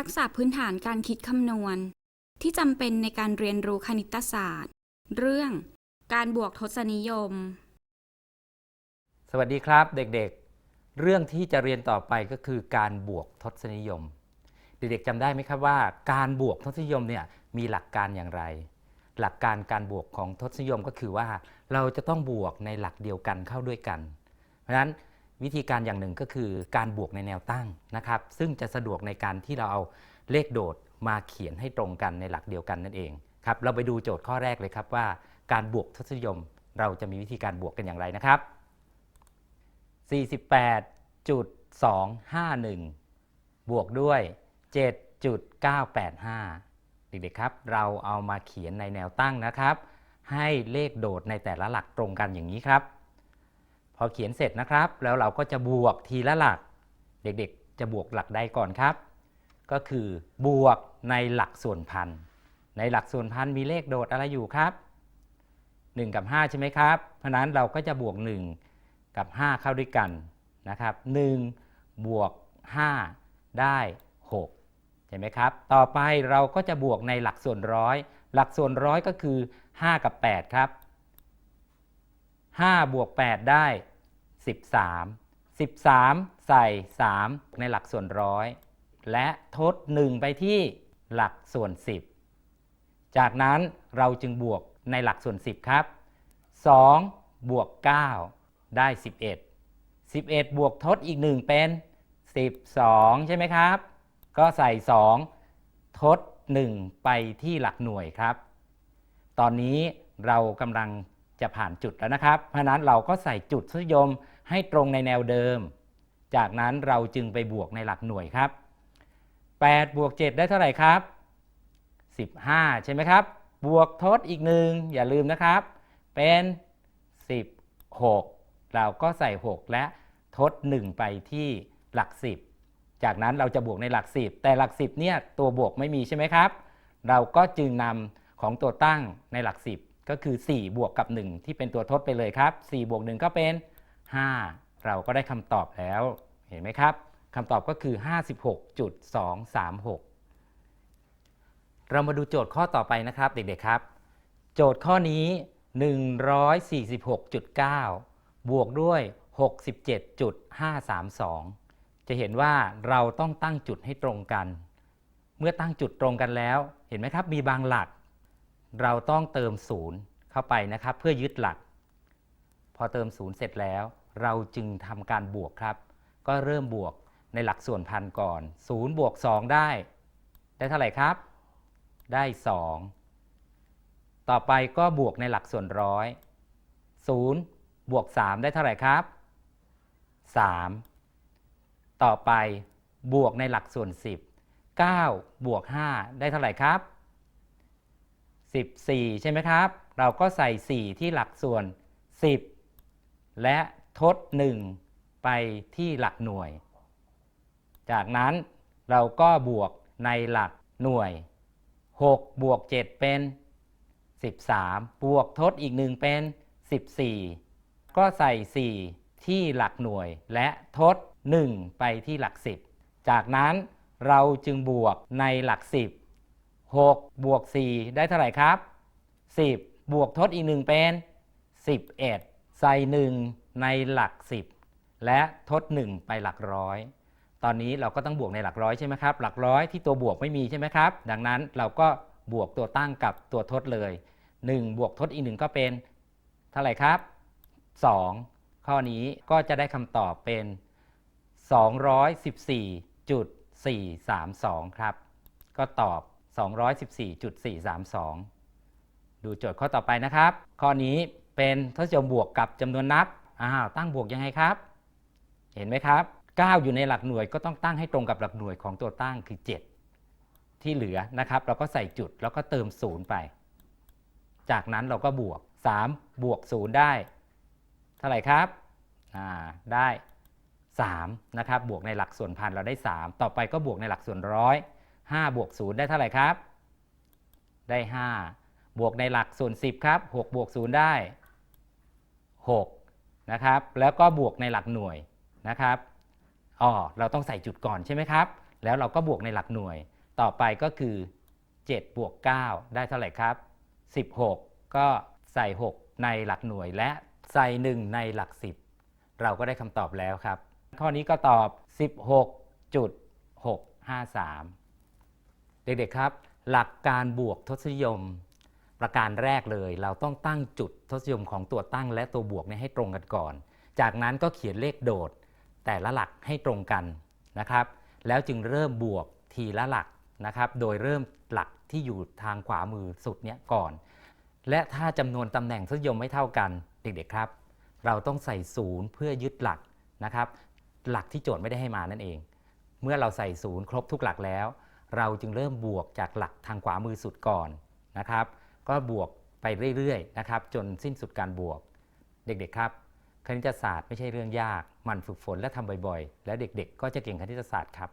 ทักษะพื้นฐานการคิดคำนวณ ที่จำเป็นในการเรียนรู้คณิตศาสตร์ เรื่องการบวกทศนิยม สวัสดีครับเด็กๆ เรื่องที่จะเรียนต่อไปก็คือการบวกทศนิยม เด็กๆจำได้ไหมครับว่า การบวกทศนิยมเนี่ยมีหลักการอย่างไร หลักการการบวกของทศนิยมก็คือว่า เราจะต้องบวกในหลักเดียวกันเข้าด้วยกัน เพราะฉะนั้น วิธีการอย่างหนึ่งก็คือการบวกในแนวตั้งนะครับ ซึ่งจะสะดวกในการที่เราเอาเลขโดดมาเขียนให้ตรงกันในหลักเดียวกันนั่นเองครับเราไปดูโจทย์ข้อแรกเลยครับว่า การบวกทศนิยมเราจะมีวิธีการบวกกันอย่างไรนะครับ 48.251 บวกด้วย 7.985 เด็กๆครับ เราเอามาเขียนในแนวตั้งนะครับ ให้เลขโดดในแต่ละหลักตรงกันอย่างนี้ครับ พอเขียนเสร็จนะครับ แล้วเราก็จะบวกทีละหลัก เด็กๆ จะบวกหลักใดก่อนครับ ก็คือบวกในหลักส่วนพัน ในหลักส่วนพันมีเลขโดดอะไรอยู่ครับ 1 กับ 5 ใช่ไหมครับ เพราะนั้นเราก็จะบวก 1 กับ 5 เข้าด้วยกันนะครับ1บวก 5 ได้6เห็นไหมครับ ต่อไปเราก็จะบวกในหลักส่วนร้อย หลักส่วนร้อยก็คือ 5 กับ 8 ครับ5บวก8ได้ 13 13 ใส่ 3 ในหลักส่วนร้อย และทด 1 ไปที่หลักส่วน 10 จากนั้นเราจึงบวกในหลักส่วน 10 ครับ 2 บวก 9 ได้ 11 11 บวกทดอีก 1 เป็น 12 ใช่ไหมครับ ก็ใส่ 2 ทด 1 ไปที่หลักหน่วยครับ ตอนนี้เรากำลัง จะผ่านจุดแล้วนะครับ เพราะนั้นเราก็ใส่จุดทศนิยมให้ตรงในแนวเดิม จากนั้นเราจึงไปบวกในหลักหน่วยครับ8บวก7ได้เท่าไหร่ครับ 15 ใช่ไหมครับ บวกทดอีกหนึ่งอย่าลืมนะครับ เป็น 16 เราก็ใส่ 6 และทด 1 ไปที่หลัก 10 จากนั้นเราจะบวกในหลัก 10 แต่หลัก 10เนี่ยตัวบวกไม่มีใช่ไหมครับ เราก็จึงนำของตัวตั้งในหลัก 10 ก็คือ 4 บวกกับ 1 ที่เป็นตัวทดไปเลยครับ4บวก1ก็เป็น 5 เราก็ได้คำตอบแล้ว เห็นไหมครับคำตอบก็คือ 56.236 เรามาดูโจทย์ข้อต่อไปนะครับเด็กๆครับ โจทย์ข้อนี้ 146.9 บวกด้วย 67.532 จะเห็นว่าเราต้องตั้งจุดให้ตรงกัน เมื่อตั้งจุดตรงกันแล้ว เห็นไหมครับ มีบางหลัก เราต้องเติมศูนย์เข้าไปนะครับ เพื่อยึดหลัก พอเติมศูนย์เสร็จแล้ว เราจึงทำการบวกครับ ก็เริ่มบวกในหลักส่วนพันก่อน0บวก2ได้ ได้เท่าไหร่ครับ ได้ 2 ต่อไปก็บวกในหลักส่วนร้อย0บวก 3 ได้เท่าไหร่ครับ 3 ต่อไปบวกในหลักส่วน 10 9บวก5ได้เท่าไหร่ครับ 14 ใช่ไหมครับ เราก็ใส่ 4 ที่หลักส่วน 10 และทด 1 ไปที่หลักหน่วย จากนั้นเราก็บวกในหลักหน่วย 6 บวก 7 เป็น 13 บวกทดอีกหนึ่งเป็น 14 ก็ใส่ 4 ที่หลักหน่วย และทด 1 ไปที่หลัก 10 จากนั้นเราจึงบวกในหลัก 10 6 บวก 4 ได้เท่าไหร่ครับ 10 บวกทดอีกหนึ่งเป็น 11 ใส่ 1 ในหลัก 10 และทด 1 ไปหลักร้อย ตอนนี้เราก็ต้องบวกในหลักร้อยใช่ไหมครับ หลักร้อยที่ตัวบวกไม่มีใช่ไหมครับ ดังนั้นเราก็บวกตัวตั้งกับตัวทดเลย 1 บวกทดอีกหนึ่งก็เป็น เท่าไหร่ครับ 2 ข้อนี้ก็จะได้คำตอบเป็น 214.432 ครับ ก็ตอบ 214.432 ดูโจทย์ข้อต่อไปนะครับ ข้อนี้เป็นทศนิยมบวกกับจำนวนนับอ้าวตั้งบวกยังไงครับ เห็นไหมครับ 9 อยู่ในหลักหน่วยก็ต้องตั้งให้ตรงกับหลักหน่วยของตัวตั้งคือ 7 ที่เหลือนะครับ เราก็ใส่จุดแล้วก็เติม 0 ไป จากนั้นเราก็บวก 3 บวก 0 ได้ เท่าไหร่ครับอ่าได้3นะครับบวกในหลักส่วนพันเราได้ 3 ต่อไปก็บวกในหลักส่วนร้อย 5บวก0ได้เท่าไหร่ครับ ได้ 5 บวกในหลักส่วน 10 ครับ6บวก0ได้6นะครับแล้วก็บวกในหลักหน่วยนะครับอ๋อเราต้องใส่จุดก่อนใช่ไหมครับ แล้วเราก็บวกในหลักหน่วย ต่อไปก็คือ7บวก9ได้เท่าไหร่ครับ 16 ก็ใส่ 6 ในหลักหน่วยและใส่ 1 ในหลัก 10 เราก็ได้คำตอบแล้วครับ ข้อนี้ก็ตอบ 16.653 เด็กๆครับ หลักการบวกทศนิยม ประการแรกเลย เราต้องตั้งจุดทศนิยมของตัวตั้งและตัวบวกเนี่ยให้ตรงกันก่อน จากนั้นก็เขียนเลขโดด แต่ละหลักให้ตรงกันนะครับ แล้วจึงเริ่มบวกทีละหลักนะครับ โดยเริ่มหลักที่อยู่ทางขวามือสุดเนี้ยก่อน และถ้าจำนวนตำแหน่งทศนิยมไม่เท่ากันเด็กๆครับ เราต้องใส่ศูนย์เพื่อยึดหลักนะครับ หลักที่โจทย์ไม่ได้ให้มานั่นเอง เมื่อเราใส่ศูนย์ครบทุกหลักแล้ว เราจึงเริ่มบวกจากหลักทางขวามือสุดก่อนนะครับ ก็บวกไปเรื่อยๆนะครับ จนสิ้นสุดการบวก เด็กๆครับ คณิตศาสตร์ไม่ใช่เรื่องยาก มันฝึกฝนและทำบ่อยๆ แล้วเด็กๆ ก็จะเก่งคณิตศาสตร์ครับ